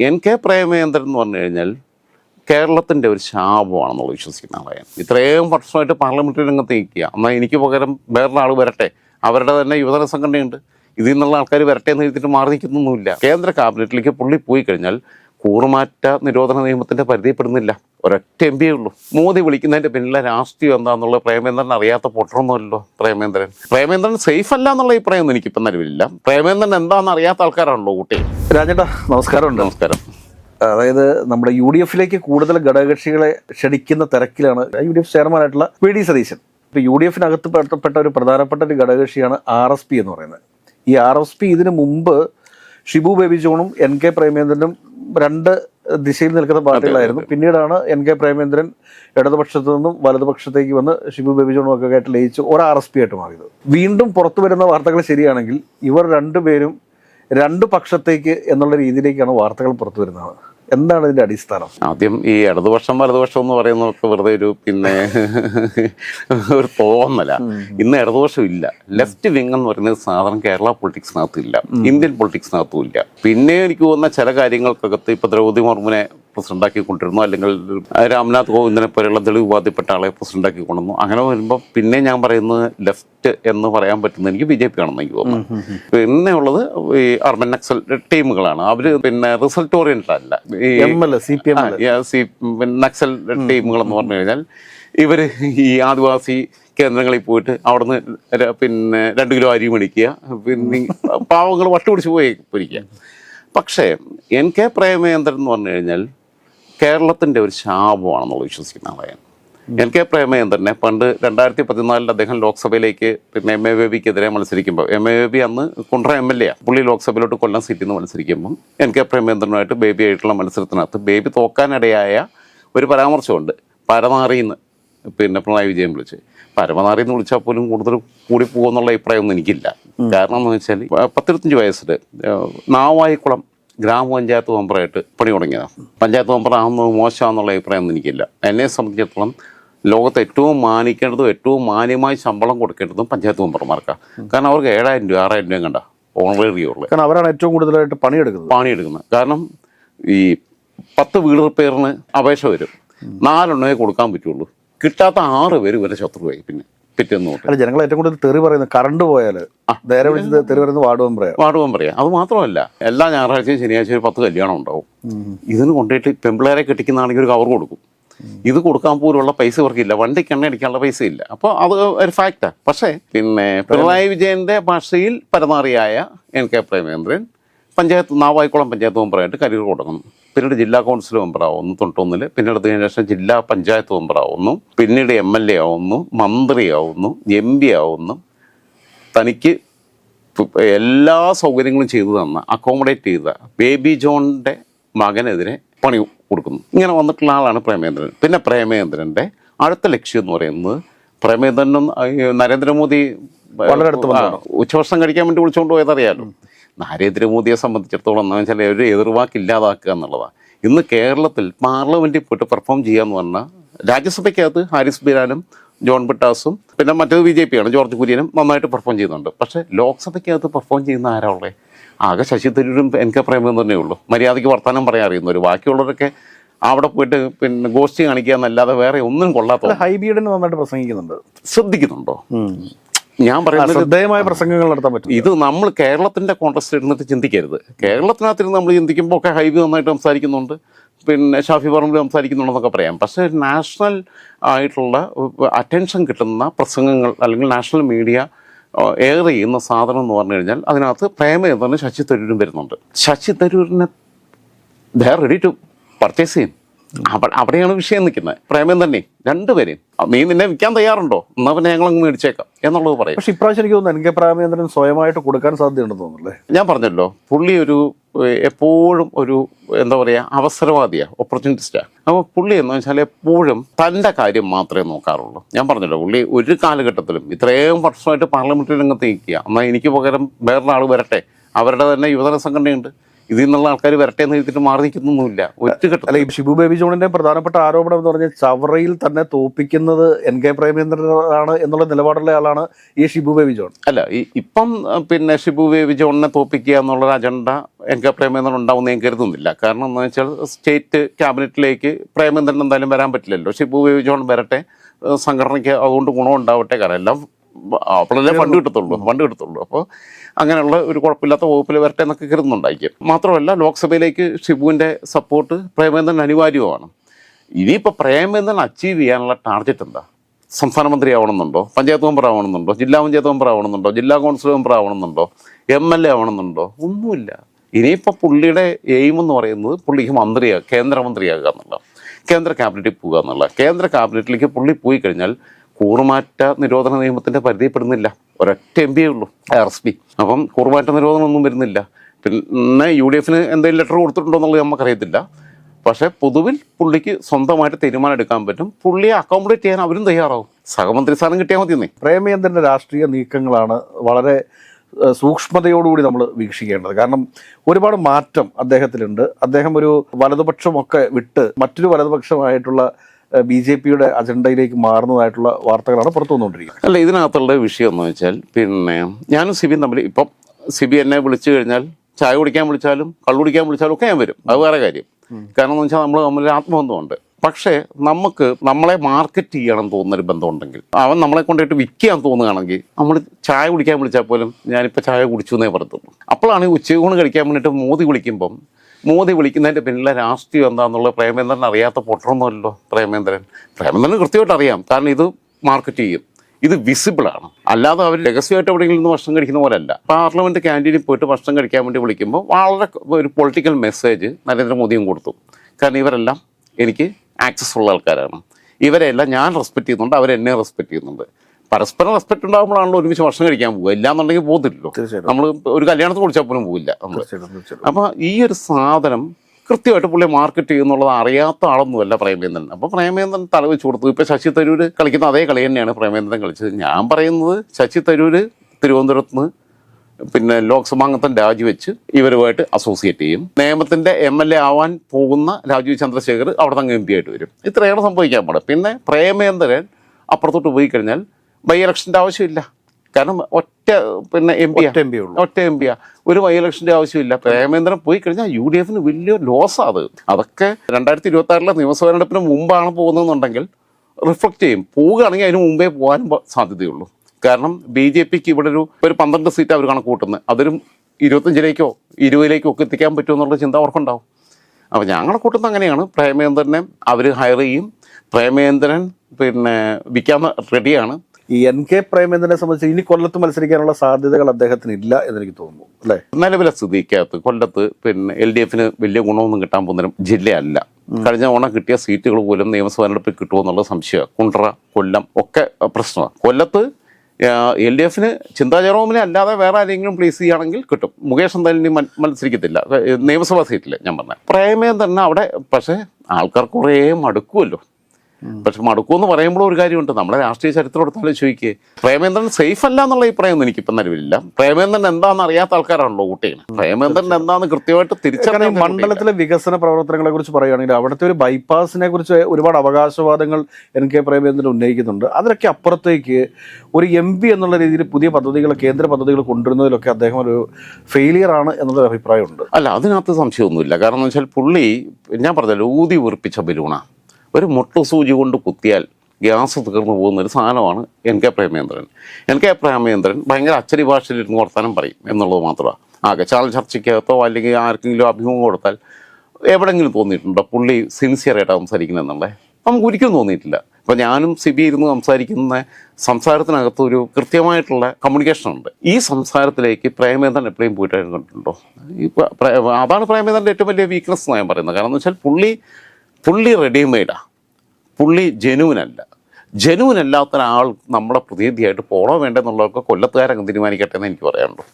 N K Premendran എന്ന് പറഞ്ഞു കഴിഞ്ഞാൽ കേരളത്തിന്റെ ഒരു ശാപമാണെന്നുള്ള വിശ്വസിക്കുന്ന ആളാണ്. ഇത്രയും വർഷമായിട്ട് പാർലമെന്ററി രംഗത്ത് നിൽക്കുക. എന്നാൽ എനിക്ക് പകരം വേറൊരാൾ വരട്ടെ. അവരുടെ തന്നെ യുവജന സംഘടനയുണ്ട്. ഇതിൽ നിന്നുള്ള ആൾക്കാർ വരട്ടെ എന്ന് എഴുതിയിട്ട് മാറി നിൽക്കുന്നൊന്നുമില്ല. കേന്ദ്ര ക്യാബിനറ്റിലേക്ക് പുള്ളി പോയി കഴിഞ്ഞാൽ കൂറുമാറ്റ നിരോധന നിയമത്തിന്റെ പരിധിപ്പെടുന്നില്ല. ഒരൊറ്റ എം പിയേ ഉള്ളൂ. മോദി വിളിക്കുന്നതിന്റെ പിന്നിലെ രാഷ്ട്രീയം എന്താണെന്നുള്ള പ്രേമേന്ദ്രൻ അറിയാത്ത പൊട്ടറൊന്നുമല്ലോ പ്രേമേന്ദ്രൻ. പ്രേമേന്ദ്രൻ സേഫ് അല്ല എന്നുള്ള അഭിപ്രായമൊന്നും എനിക്കിപ്പം നിലവിലില്ല. പ്രേമേന്ദ്രൻ എന്താണെന്ന് അറിയാത്ത ആൾക്കാരാണല്ലോ കുട്ടി രാജേട്ടാ നമസ്കാരം നമസ്കാരം. അതായത് നമ്മുടെ യു ഡി എഫിലേക്ക് കൂടുതൽ ഘടകകക്ഷികളെ ക്ഷണിക്കുന്ന തിരക്കിലാണ് യു ഡി എഫ് ചെയർമാനായിട്ടുള്ള വി ഡി സതീശൻ. ഇപ്പൊ യു ഡി എഫിനകത്ത് പെട്ടപ്പെട്ട ഒരു പ്രധാനപ്പെട്ട ഒരു ഘടകകക്ഷിയാണ് ആർ എസ് പി എന്ന് പറയുന്നത്. ഈ ആർ എസ് പി ഇതിനു മുമ്പ് ഷിബു ബേബി ജോണും എൻ കെ പ്രേമേന്ദ്രനും രണ്ട് ദിശയിൽ നിൽക്കുന്ന പാർട്ടികളായിരുന്നു. പിന്നീടാണ് എൻ കെ പ്രേമേന്ദ്രൻ ഇടതുപക്ഷത്തു നിന്നും വലതുപക്ഷത്തേക്ക് വന്ന് ഷിബു ബേബിജോണും ഒക്കെ ആയിട്ട് ലയിച്ച് ഒരു ആർ എസ് പി ആയിട്ട് മാറിയത്. വീണ്ടും പുറത്തു വരുന്ന വാർത്തകൾ ശരിയാണെങ്കിൽ ഇവർ രണ്ടുപേരും രണ്ട് പക്ഷത്തേക്ക് എന്നുള്ള രീതിയിലേക്കാണ് വാർത്തകൾ പുറത്തു വരുന്നത്. എന്താണ് ഇതിന്റെ അടിസ്ഥാനം? ആദ്യം ഈ ഇടതുപക്ഷം വലതുപക്ഷം എന്ന് പറയുന്നതൊക്കെ വെറുതെ ഒരു പിന്നെ ഒരു തോന്നല. ഇന്ന് ഇടതുപക്ഷം ഇല്ല. ലെഫ്റ്റ് വിങ് എന്ന് പറയുന്നത് സാധാരണ കേരള പൊളിറ്റിക്സിനകത്തും ഇല്ല. ഇന്ത്യൻ പൊളിറ്റിക്സിനകത്തും ഇല്ല. പിന്നെ എനിക്ക് തോന്നുന്ന ചില കാര്യങ്ങൾക്കകത്ത് ഇപ്പൊ ദ്രൗപതി മുർമുനെ പ്രസിഡന്റാക്കി കൊണ്ടിരുന്നു അല്ലെങ്കിൽ രാംനാഥ് കോവിന്ദിനെ പോലെയുള്ള ദളിത് വിവാദപ്പെട്ട ആളെ പ്രസിഡന്റാക്കി കൊണ്ടുവന്നു അങ്ങനെ വരുമ്പോൾ പിന്നെ ഞാൻ പറയുന്നത് ലെഫ്റ്റ് എന്ന് പറയാൻ പറ്റുന്ന എനിക്ക് ബി ജെ പി ആണെന്ന് എനിക്ക് തോന്നുന്നു പിന്നെ ഉള്ളത് ഈ അർബൻ നക്സൽ ടീമുകളാണ്. അവർ പിന്നെ റിസൾട്ട് ഓറിയന്റഡ് അല്ല. C P M C Naxal ടീമുകൾ എന്ന് പറഞ്ഞു കഴിഞ്ഞാൽ ഇവർ ഈ ആദിവാസി കേന്ദ്രങ്ങളിൽ പോയിട്ട് അവിടുന്ന് പിന്നെ രണ്ട് കിലോ അരി മേടിക്കുക. പിന്നെ പാവങ്ങൾ വട്ടുപിടിച്ച് പോയി പൊരിക്കുക. പക്ഷേ എൻ കെ പ്രേമേന്ദ്രൻ എന്ന് പറഞ്ഞു കഴിഞ്ഞാൽ കേരളത്തിന്റെ ഒരു ശാപമാണെന്നുള്ള വിശ്വസിക്കുന്ന ആളാണ് എൽ കെ പ്രേമചന്ദ്രനെ പണ്ട് രണ്ടായിരത്തി പതിനാലിൽ അദ്ദേഹം ലോക്സഭയിലേക്ക് പിന്നെ എം എ ബേബിക്കെതിരെ മത്സരിക്കുമ്പോൾ എം എ ബേബി അന്ന് കുണ്ട്ര എം എൽ എ പുള്ളി ലോക്സഭയിലോട്ട് കൊല്ലം സീറ്റിൽ നിന്ന് മത്സരിക്കുമ്പോൾ എൻ കെ പ്രേമചന്ദ്രനുമായിട്ട് ബേബി ആയിട്ടുള്ള മത്സരത്തിനകത്ത് ബേബി തോക്കാനിടയായ ഒരു പരാമർശമുണ്ട്. പരമാറിയെന്ന് പിന്നെ പിണറായി വിജയൻ വിളിച്ച്. പരമനാറി എന്ന് വിളിച്ചാൽ പോലും കൂടുതൽ കൂടി പോകുമെന്നുള്ള അഭിപ്രായമൊന്നും എനിക്കില്ല. കാരണം എന്ന് വെച്ചാൽ പത്തിരുപത്തഞ്ച് വയസ്സിൽ നാവായിക്കുളം ഗ്രാമപഞ്ചായത്ത് മെമ്പറായിട്ട് പണി തുടങ്ങിയതാണ് പഞ്ചായത്ത് മെമ്പർ ആകുന്നത് മോശമാണെന്നുള്ള അഭിപ്രായമൊന്നും എനിക്കില്ല. എന്നെ സംബന്ധിച്ചിടത്തോളം ലോകത്ത് ഏറ്റവും മാനിക്കേണ്ടതും ഏറ്റവും മാന്യമായി ശമ്പളം കൊടുക്കേണ്ടതും പഞ്ചായത്ത് മെമ്പർമാർക്കാണ് കാരണം അവർക്ക് ഏഴായിരം രൂപ ആറായിരം രൂപ കണ്ട ഉള്ളത് കാരണം അവരാണ് ഏറ്റവും കൂടുതലായിട്ട് പണിയെടുക്കുന്നത്. പണിയെടുക്കുന്നത്. കാരണം ഈ പത്ത് വീട് റിപ്പയറിന് അപേക്ഷ വരും. നാലെണ്ണമേ കൊടുക്കാൻ പറ്റുള്ളൂ. കിട്ടാത്ത ആറ് പേര് ഇവരെ ശത്രുവായി പിന്നെ. പിറ്റേന്ന് അല്ല ജനങ്ങൾ ഏറ്റവും കൂടുതൽ തെറി പറയുന്നത് കറണ്ട് പോയാൽ നേരെ വിളിച്ച് തെറി പറയുന്നത് വാർഡ് പറയാം. വാടുവാൻ പറയാം. അത് മാത്രമല്ല എല്ലാ ഞായറാഴ്ചയും ശനിയാഴ്ചയും പത്ത് കല്യാണം ഉണ്ടാവും. ഇതിന് കൊണ്ടുപോയിട്ട് പെമ്പിളേരെ കെട്ടിക്കുന്നതാണെങ്കിൽ ഒരു കവർ കൊടുക്കും. ഇത് കൊടുക്കാൻ പോലുള്ള പൈസ ഇവർക്കില്ല. വണ്ടിക്ക് എണ്ണ അടിക്കാനുള്ള പൈസ ഇല്ല. അപ്പോൾ അത് ഒരു ഫാക്റ്റാണ് പക്ഷേ പിന്നെ പിണറായി വിജയന്റെ ഭാഷയിൽ പരമാറിയായ എൻ കെ പ്രേമേന്ദ്രൻ പഞ്ചായത്ത് നാവായിക്കുളം പഞ്ചായത്ത് മെമ്പറായിട്ട് കരിയർ കൊടുക്കുന്നു പിന്നീട് ജില്ലാ കൗൺസിൽ മെമ്പറാവുന്നു തൊണ്ണൂന്നിൽ പിന്നീട് അതിന് ശേഷം ജില്ലാ പഞ്ചായത്ത് മെമ്പറാവുന്നു പിന്നീട് എം എൽ എ ആവുന്നു മന്ത്രിയാവുന്നു എം പി ആവുന്നു. തനിക്ക് എല്ലാ സൗകര്യങ്ങളും ചെയ്തു തന്ന അക്കോമഡേറ്റ് ചെയ്ത ബേബി ജോണിന്റെ മകനെതിരെ പണി കൊടുക്കുന്നു. ഇങ്ങനെ വന്നിട്ടുള്ള ആളാണ് പ്രേമേന്ദ്രൻ. പിന്നെ പ്രേമേന്ദ്രന്റെ അടുത്ത ലക്ഷ്യം എന്ന് പറയുന്നത് പ്രേമേന്ദ്രനും നരേന്ദ്രമോദി വളരെ അടുത്ത ഉച്ചഭക്ഷണം കഴിക്കാൻ വേണ്ടി വിളിച്ചുകൊണ്ട് പോയതറിയാലോ. നരേന്ദ്രമോദിയെ സംബന്ധിച്ചിടത്തോളം എന്താ വെച്ചാൽ ഒരു എതിർവാക്ക് ഇല്ലാതാക്കുക എന്നുള്ളതാണ്. ഇന്ന് കേരളത്തിൽ പാർലമെന്റിൽ പോയിട്ട് പെർഫോം ചെയ്യാന്ന് പറഞ്ഞാൽ രാജ്യസഭയ്ക്കകത്ത് ഹാരിസ് ബിരാനും ജോൺ ബിട്ടാസും പിന്നെ മറ്റേത് ബി ജെ പി ആണ് ജോർജ് കുര്യനും നന്നായിട്ട് പെർഫോം ചെയ്യുന്നുണ്ട്. പക്ഷേ ലോക്സഭയ്ക്കകത്ത് പെർഫോം ചെയ്യുന്ന ആരാ ഉള്ളത് ആകെ ശശി തരൂരും എൻ കെ പ്രേമം തന്നെ ഉള്ളൂ. മര്യാദയ്ക്ക് വർത്തമാനം പറയാൻ അറിയുന്നവർ ബാക്കിയുള്ളവരൊക്കെ അവിടെ പോയിട്ട് പിന്നെ ഗോഷ്ടി കാണിക്കുക എന്നല്ലാതെ വേറെ ഒന്നും കൊള്ളാത്ത ഹൈബീഡിന് നന്നായിട്ട് പ്രസംഗിക്കുന്നുണ്ട്. ശ്രദ്ധിക്കുന്നുണ്ടോ? ഞാൻ പറയുന്നത് ശ്രദ്ധേയമായ പ്രസംഗങ്ങൾ നടത്താൻ പറ്റും. ഇത് നമ്മൾ കേരളത്തിന്റെ കോൺടസ്റ്റ് ഇരുന്നിട്ട് ചിന്തിക്കരുത്. കേരളത്തിനകത്തിരുന്ന് നമ്മൾ ചിന്തിക്കുമ്പോൾ ഒക്കെ ഹൈബി നന്നായിട്ട് സംസാരിക്കുന്നുണ്ട്. പിന്നെ ഷാഫി പറമ്പിൽ സംസാരിക്കുന്നുണ്ടെന്നൊക്കെ പറയാം. പക്ഷേ നാഷണൽ ആയിട്ടുള്ള അറ്റൻഷൻ കിട്ടുന്ന പ്രസംഗങ്ങൾ അല്ലെങ്കിൽ നാഷണൽ മീഡിയ എയർ ചെയ്യുന്ന സാധനം എന്ന് പറഞ്ഞു കഴിഞ്ഞാൽ അതിനകത്ത് പ്രേമചന്ദ്രനും ശശി തരൂരും വരുന്നുണ്ട്. ശശി തരൂരിനെ ദേ റെഡി ടു പർച്ചേസ് ചെയ്യും അവിടെയാണ് വിഷയം നിൽക്കുന്നത്. പ്രേമം തന്നെ രണ്ടുപേരെയും നീ നിന്നെ വിൽക്കാൻ തയ്യാറുണ്ടോ? എന്നാ പിന്നെ ഞങ്ങൾ അങ്ങ് മേടിച്ചേക്കാം എന്നുള്ളത് പറയും. പക്ഷെ ഇപ്രാവശ്യം എനിക്ക് തോന്നുന്നു എൻ കെ പ്രേമചന്ദ്രൻ സ്വയമായിട്ട് കൊടുക്കാൻ സാധ്യതയുണ്ടെന്ന് തോന്നുന്നല്ലേ ഞാൻ പറഞ്ഞല്ലോ പുള്ളി ഒരു എപ്പോഴും ഒരു എന്താ പറയുക അവസരവാദിയാണ് ഓപ്പർച്യൂണിറ്റിസ്റ്റാണ് അപ്പോൾ പുള്ളി എന്ന് വെച്ചാൽ എപ്പോഴും തന്റെ കാര്യം മാത്രമേ നോക്കാറുള്ളൂ. ഞാൻ പറഞ്ഞല്ലോ പുള്ളി ഒരു കാലഘട്ടത്തിലും ഇത്രയും വർഷമായിട്ട് പാർലമെന്ററി രംഗത്ത് നിൽക്കുക. എന്നാൽ എനിക്ക് പകരം വേറൊരാൾ വരട്ടെ. അവരുടെ തന്നെ യുവജന സംഘടനയുണ്ട് ഇതിൽ നിന്നുള്ള ആൾക്കാർ വരട്ടെ എന്ന് എഴുതിയിട്ട് മാറി നിൽക്കുന്നൊന്നുമില്ല. ഒറ്റ അല്ല ഷിബു ബേബി ജോണിന്റെ പ്രധാനപ്പെട്ട ആരോപണം എന്ന് പറഞ്ഞാൽ ചവറയിൽ തന്നെ തോപ്പിക്കുന്നത് എൻ കെ പ്രേമേന്ദ്രനാണ് എന്നുള്ള നിലപാടുള്ള ആളാണ് ഈ ഷിബു ബേബി ജോൺ. അല്ല ഈ ഇപ്പം പിന്നെ ഷിബു ബേബി ജോണിനെ തോപ്പിക്കുക എന്നുള്ളൊരു അജണ്ട എൻ കെ പ്രേമേന്ദ്രൻ ഉണ്ടാവുമെന്ന് ഞാൻ കരുതുന്നില്ല. കാരണം എന്താ വെച്ചാൽ സ്റ്റേറ്റ് ക്യാബിനറ്റിലേക്ക് പ്രേമേന്ദ്രൻ എന്തായാലും വരാൻ പറ്റില്ലല്ലോ. ഷിബു ബേബി ജോൺ വരട്ടെ സംഘടനയ്ക്ക് അതുകൊണ്ട് ഗുണം ഉണ്ടാവട്ടെ കാരണം എല്ലാം അപ്പോഴല്ലേ ഫണ്ട് കിട്ടത്തുള്ളൂ ഫണ്ട് കിട്ടത്തുള്ളൂ. അപ്പോൾ അങ്ങനെയുള്ള ഒരു കുഴപ്പമില്ലാത്ത വകുപ്പിൽ വരട്ടെ എന്നൊക്കെ കരുതുന്നുണ്ടായിരിക്കും. മാത്രമല്ല ലോക്സഭയിലേക്ക് ഷിബുവിന്റെ സപ്പോർട്ട് പ്രേമേന്ദ്രൻ അനിവാര്യമാണ് ഇനിയിപ്പോൾ പ്രേമേന്ദ്രൻ അച്ചീവ് ചെയ്യാനുള്ള ടാർഗറ്റ് എന്താ? സംസ്ഥാന മന്ത്രി ആവണമെന്നുണ്ടോ? പഞ്ചായത്ത് മെമ്പർ ആവണമെന്നുണ്ടോ? ജില്ലാ പഞ്ചായത്ത് മെമ്പർ ആവണമെന്നുണ്ടോ? ജില്ലാ കൗൺസിൽ മെമ്പർ ആവണമെന്നുണ്ടോ? എം എൽ എ ആവണമെന്നുണ്ടോ? ഒന്നുമില്ല. ഇനിയിപ്പോൾ പുള്ളിയുടെ എയിം എന്ന് പറയുന്നത് പുള്ളിക്ക് മന്ത്രിയാ കേന്ദ്രമന്ത്രിയാകുക എന്നുള്ള കേന്ദ്ര ക്യാബിനറ്റിൽ പോകുക എന്നുള്ള കേന്ദ്ര ക്യാബിനറ്റിലേക്ക് പുള്ളി പോയി കഴിഞ്ഞാൽ കൂറുമാറ്റ നിരോധന നിയമത്തിന്റെ പരിധിപ്പെടുന്നില്ല. ഒരൊറ്റ എം പിയേ ഉള്ളൂ ആർ എസ് പി അപ്പം കൂറുമാറ്റ നിരോധനമൊന്നും വരുന്നില്ല. പിന്നെ യു ഡി എഫിന് എന്തെങ്കിലും ലെറ്റർ കൊടുത്തിട്ടുണ്ടോ എന്നുള്ളത് നമുക്കറിയത്തില്ല പക്ഷേ പൊതുവിൽ പുള്ളിക്ക് സ്വന്തമായിട്ട് തീരുമാനം എടുക്കാൻ പറ്റും. പുള്ളിയെ അക്കോമഡേറ്റ് ചെയ്യാൻ അവരും തയ്യാറാവും. സഹമന്ത്രി സ്ഥാനം കിട്ടിയാൽ മതിയെന്നേ പ്രേമേന്ദ്രന്റെ രാഷ്ട്രീയ നീക്കങ്ങളാണ് വളരെ സൂക്ഷ്മതയോടുകൂടി നമ്മൾ വീക്ഷിക്കേണ്ടത്. കാരണം ഒരുപാട് മാറ്റം അദ്ദേഹത്തിലുണ്ട്. അദ്ദേഹം ഒരു വലതുപക്ഷമൊക്കെ വിട്ട് മറ്റൊരു വലതുപക്ഷമായിട്ടുള്ള ബി ജെ പിയുടെ അജണ്ടയിലേക്ക് മാറുന്നതായിട്ടുള്ള വാർത്തകളാണ് പുറത്തു വന്നുകൊണ്ടിരിക്കുന്നത്. അല്ല ഇതിനകത്തുള്ള വിഷയം എന്ന് വെച്ചാൽ പിന്നെ ഞാനും സിബി തമ്മിൽ ഇപ്പം സിബി എന്നെ വിളിച്ചു കഴിഞ്ഞാൽ ചായ കുടിക്കാൻ വിളിച്ചാലും കള്ളു കുടിക്കാൻ വിളിച്ചാലും ഒക്കെ ഞാൻ വരും. അത് വേറെ കാര്യം. കാരണം എന്ന് വെച്ചാൽ നമ്മൾ തമ്മിൽ ആത്മബന്ധമുണ്ട്. പക്ഷേ നമുക്ക് നമ്മളെ മാർക്കറ്റ് ചെയ്യണം തോന്നുന്നൊരു ബന്ധമുണ്ടെങ്കിൽ അവൻ നമ്മളെ കൊണ്ടിട്ട് വിൽക്കാൻ തോന്നുകയാണെങ്കിൽ നമ്മൾ ചായ കുടിക്കാൻ വിളിച്ചാൽ പോലും ഞാനിപ്പോൾ ചായ കുടിച്ചു എന്നേ പറയത്തുള്ളൂ അപ്പോഴാണ് ഈ ഉച്ചയൂണ് കഴിക്കാൻ വേണ്ടിയിട്ട് മോദി വിളിക്കുമ്പം മോദി വിളിക്കുന്നതിന്റെ പിന്നിലെ രാഷ്ട്രീയം എന്താണെന്നുള്ളത് പ്രേമേന്ദ്രൻ അറിയാത്ത പൊട്ടണമെന്നല്ലോ പ്രേമേന്ദ്രൻ. പ്രേമേന്ദ്രന് കൃത്യമായിട്ട് അറിയാം. കാരണം ഇത് മാർക്കറ്റ് ചെയ്യും. ഇത് വിസിബിളാണ് അല്ലാതെ അവർ രഹസ്യമായിട്ട് എവിടെയെങ്കിലും നിന്ന് ഭക്ഷണം കഴിക്കുന്ന പോലല്ല പാർലമെന്റ് ക്യാന്റീനിൽ പോയിട്ട് ഭക്ഷണം കഴിക്കാൻ വേണ്ടി വിളിക്കുമ്പോൾ വളരെ ഒരു പൊളിറ്റിക്കൽ മെസ്സേജ് നരേന്ദ്രമോദിയും കൊടുത്തു. കാരണം ഇവരെല്ലാം എനിക്ക് ആക്സസ് ഉള്ള ആൾക്കാരാണ്. ഇവരെല്ലാം ഞാൻ റെസ്പെക്ട് ചെയ്യുന്നുണ്ട്. അവരെന്നെ റെസ്പെക്റ്റ് ചെയ്യുന്നുണ്ട്. പരസ്പരം റെസ്പെക്ട് ഉണ്ടാകുമ്പോഴാണല്ലോ ഒരുമിച്ച് ഭക്ഷണം കഴിക്കാൻ പോകുക ഇല്ലാന്നുണ്ടെങ്കിൽ പോകത്തില്ലല്ലോ. നമ്മൾ ഒരു കല്യാണത്തിന് വിളിച്ചാൽ പോലും പോകില്ല നമ്മൾ അപ്പോൾ ഈ ഒരു സാധനം കൃത്യമായിട്ട് പുള്ളി മാർക്കറ്റ് ചെയ്യുന്നുള്ളത് അറിയാത്ത ആളൊന്നുമല്ല പ്രേമേന്ദ്രൻ. അപ്പോൾ പ്രേമേന്ദ്രൻ തല വെച്ച് കൊടുത്തു. ഇപ്പോൾ ശശി തരൂർ കളിക്കുന്ന അതേ കളി തന്നെയാണ് പ്രേമേന്ദ്രൻ കളിച്ചത്. ഞാൻ പറയുന്നത് ശശി തരൂർ തിരുവനന്തപുരത്ത് നിന്ന് പിന്നെ ലോക്സഭാംഗത്വം രാജിവെച്ച് ഇവരുമായിട്ട് അസോസിയേറ്റ് ചെയ്യും. നിയമത്തിന്റെ എം എൽ എ ആവാൻ പോകുന്ന രാജീവ് ചന്ദ്രശേഖർ അവിടെ നിന്ന് എം പി ആയിട്ട് വരും. ഇത്രയാണ് സംഭവിക്കാൻ പാടും പിന്നെ പ്രേമേന്ദ്രൻ അപ്പുറത്തോട്ട് പോയി കഴിഞ്ഞാൽ ബൈ ഇലക്ഷന്റെ ആവശ്യമില്ല. കാരണം ഒറ്റ പിന്നെ എം പി എം പി. ഒറ്റ എം പിയാ ഒരു ബൈ ഇലക്ഷന്റെ ആവശ്യമില്ല. പ്രേമേന്ദ്രൻ പോയി കഴിഞ്ഞാൽ യു ഡി എഫിന് വലിയ ലോസാണ് അത്. അതൊക്കെ രണ്ടായിരത്തി ഇരുപത്തി ആറിലെ നിയമസഭാ തെരഞ്ഞെടുപ്പിന് മുമ്പാണ് പോകുന്നതെന്നുണ്ടെങ്കിൽ റിഫ്ലക്റ്റ് ചെയ്യും. പോവുകയാണെങ്കിൽ അതിന് മുമ്പേ പോകാനും സാധ്യതയുള്ളൂ. കാരണം ബി ജെ പിക്ക് ഇവിടെ ഒരു ഒരു പന്ത്രണ്ട് സീറ്റ് അവർ കണക്ക് കൂട്ടുന്നത്. അതൊരു ഇരുപത്തഞ്ചിലേക്കോ ഇരുപതിലേക്കോ ഒക്കെ എത്തിക്കാൻ പറ്റുമെന്നുള്ള ചിന്ത അവർക്കുണ്ടാവും. അപ്പോൾ ഞങ്ങളെ കൂട്ടുന്നത് അങ്ങനെയാണ്. പ്രേമേന്ദ്രനെ അവർ ഹയർ ചെയ്യും. പ്രേമേന്ദ്രൻ പിന്നെ വിൽക്കാൻ റെഡിയാണ്. ഈ എൻ കെ പ്രേമേന്ദ്രനെ സംബന്ധിച്ച് ഇനി കൊല്ലത്ത് മത്സരിക്കാനുള്ള സാധ്യതകൾ അദ്ദേഹത്തിന് ഇല്ല എന്ന് എനിക്ക് തോന്നുന്നു അല്ലേ? നിലവിലെ സ്ഥിതിക്കകത്ത് കൊല്ലത്ത് പിന്നെ എൽ ഡി എഫിന് വലിയ ഗുണമൊന്നും കിട്ടാൻ പോകുന്ന ജില്ലയല്ല. കഴിഞ്ഞ ഓണം കിട്ടിയ സീറ്റുകൾ പോലും നിയമസഭാ തെരഞ്ഞെടുപ്പിൽ കിട്ടുമോ എന്നുള്ള സംശയമാണ്. കുണ്ട്ര കൊല്ലം ഒക്കെ പ്രശ്നമാണ്. കൊല്ലത്ത് എൽ ഡി എഫിന് ചിന്താ ജെറോമിനെ അല്ലാതെ വേറെ ആരെങ്കിലും പ്ലേസ് ചെയ്യുകയാണെങ്കിൽ കിട്ടും. മുകേഷ് എന്തായാലും മത്സരിക്കത്തില്ല. നിയമസഭാ സീറ്റിൽ ഞാൻ പറഞ്ഞത് പറഞ്ഞ. തന്നെ അവിടെ പക്ഷേ ആൾക്കാർ കുറേ മടുക്കുമല്ലോ പക്ഷെ മടുക്കുമെന്ന് പറയുമ്പോൾ ഒരു കാര്യമുണ്ട്. നമ്മുടെ രാഷ്ട്രീയ ചരിത്രം എടുത്താലും ചോദിക്കേ പ്രേമേന്ദ്രൻ സേഫ് അല്ല എന്നുള്ള അഭിപ്രായം എനിക്കിപ്പം നിലവിലില്ല. പ്രേമേന്ദ്രൻ എന്താണെന്ന് അറിയാത്ത ആൾക്കാരാണല്ലോ ഊട്ടിയാണ് പ്രേമേന്ദ്രൻ എന്താണെന്ന് കൃത്യമായിട്ട് തിരിച്ചറിയാൻ മണ്ഡലത്തിലെ വികസന പ്രവർത്തനങ്ങളെ കുറിച്ച് പറയുകയാണെങ്കിൽ അവിടുത്തെ ഒരു ബൈപ്പാസിനെ കുറിച്ച് ഒരുപാട് അവകാശവാദങ്ങൾ എൻ കെ പ്രേമേന്ദ്രൻ ഉന്നയിക്കുന്നുണ്ട്. അതിനൊക്കെ അപ്പുറത്തേക്ക് ഒരു എം പി എന്നുള്ള രീതിയിൽ പുതിയ പദ്ധതികൾ കേന്ദ്ര പദ്ധതികൾ കൊണ്ടുവരുന്നതിലൊക്കെ അദ്ദേഹം ഒരു ഫെയിലിയർ ആണ് എന്നുള്ളൊരു അഭിപ്രായമുണ്ട്. അല്ല അതിനകത്ത് സംശയമൊന്നുമില്ല. കാരണം എന്ന് വെച്ചാൽ പുള്ളി ഞാൻ പറഞ്ഞല്ലോ ഊതി ഉറപ്പിച്ച ബലൂണ. ഒരു മുട്ട സൂചി കൊണ്ട് കുത്തിയാൽ ഗ്യാസ് തീർന്നു പോകുന്ന ഒരു സാധനമാണ് N K Premachandran. N K Premachandran ഭയങ്കര അച്ചടി ഭാഷയിലിരുന്ന് വർത്താനം പറയും എന്നുള്ളത് മാത്രമാണ് ആകെ ചാനൽ ചർച്ചയ്ക്കകത്തോ അല്ലെങ്കിൽ ആർക്കെങ്കിലും അഭിമുഖം കൊടുത്താൽ എവിടെങ്കിലും തോന്നിയിട്ടുണ്ടോ? പുള്ളി സിൻസിയറായിട്ട് സംസാരിക്കുന്നതെന്നുള്ളത് നമുക്ക് ഒരിക്കലും തോന്നിയിട്ടില്ല. അപ്പോൾ ഞാനും സിബി ഇരുന്ന് സംസാരിക്കുന്ന സംസാരത്തിനകത്ത് ഒരു കൃത്യമായിട്ടുള്ള കമ്മ്യൂണിക്കേഷൻ ഉണ്ട്. ഈ സംസാരത്തിലേക്ക് പ്രേമേന്ദ്രൻ എപ്പോഴും പോയിട്ട് കണ്ടിട്ടുണ്ടോ? ഈ അതാണ് പ്രേമേന്ദ്രന്റെ ഏറ്റവും വലിയ വീക്ക്നെസ് എന്ന് ഞാൻ പറയുന്നത്. കാരണം എന്ന് വെച്ചാൽ പുള്ളി പുള്ളി റെഡിമെയ്ഡാ പുള്ളി ജനുവിനല്ല ജനുവിനല്ലാത്ത ഒരാൾ നമ്മുടെ പ്രതിനിധിയായിട്ട് പോണോ വേണ്ടെന്നുള്ളതൊക്കെ കൊല്ലത്തുകാരങ്ങ് തീരുമാനിക്കട്ടെ എന്ന് എനിക്ക് പറയാനുള്ളൂ